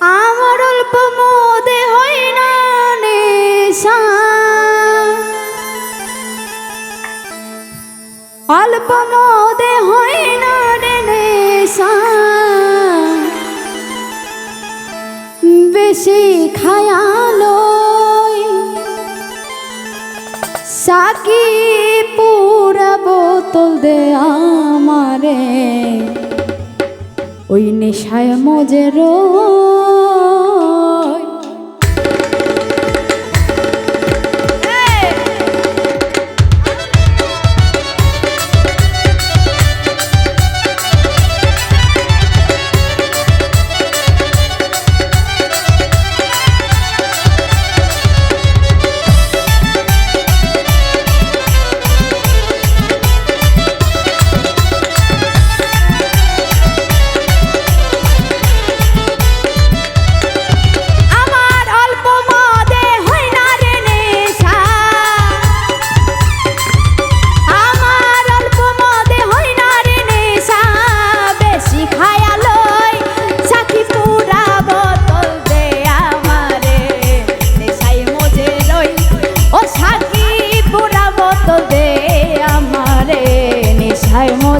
আমার অল্প মোদে হয় না নেশা। অল্প মোদে হয় না নেশা। বেশি খায়ালো সাকি পুরা বোতল দে আমারে। ওই নেশায় মজে রোজ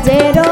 poderoso.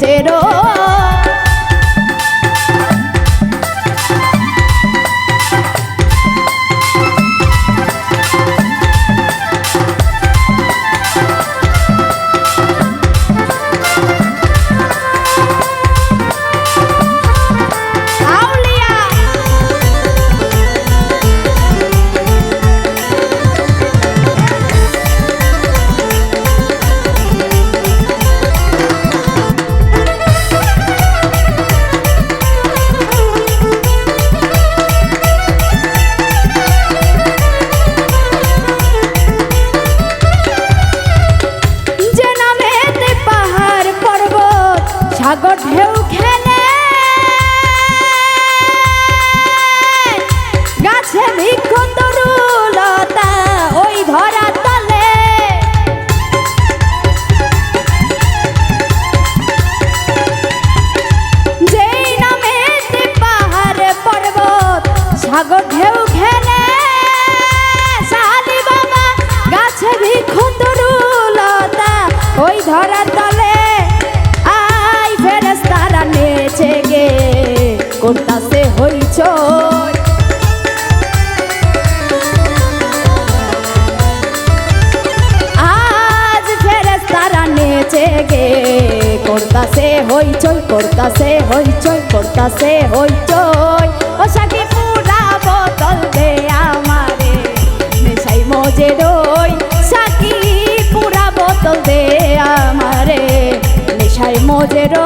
caballero. সাগর ঢেউ ঘেনে সাহালি বাবা গাছে ভিক্ষু লতা ওই ধরার তলে আই ফেরেস তারা নেচে গে, কোনটা সে হইছ আজ ফেরেস তারা নেচে গে করতাছে হইচই করতাছে হইচই করতাছে হইচই? ও সাকিব মোজেরো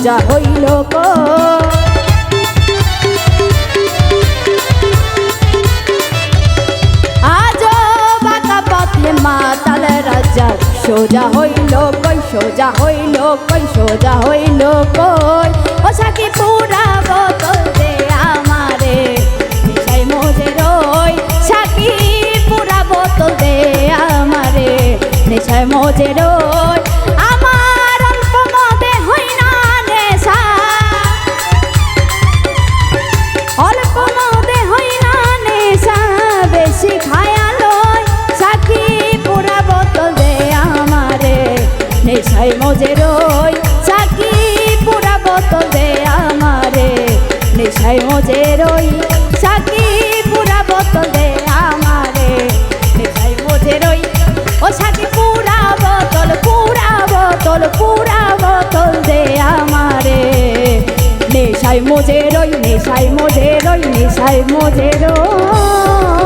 সোজা হইল আজও বাঁকা পথে মাতাল রাজা, সোজা হইল কই, সোজা হইল কই, সোজা হইল কই? ও সাকি পুরা বোতল দে আমারে? মিশাই মোজে রই সাকি পুরা বোতল দে আমারে? নেশায় মোজে রই নেশায় মজে রই সাকি পুরা বোতল দে আমারে। নেশায় মজে রই সাকি পুরা বোতল দে আমারে। নেশায় মজে রই ও সাকি পুরা বোতল পুরা বোতল পুরা বোতল দে আমারে। নেশায় মোজে রই নেশায় মোজে রই নেশায় মোজে রই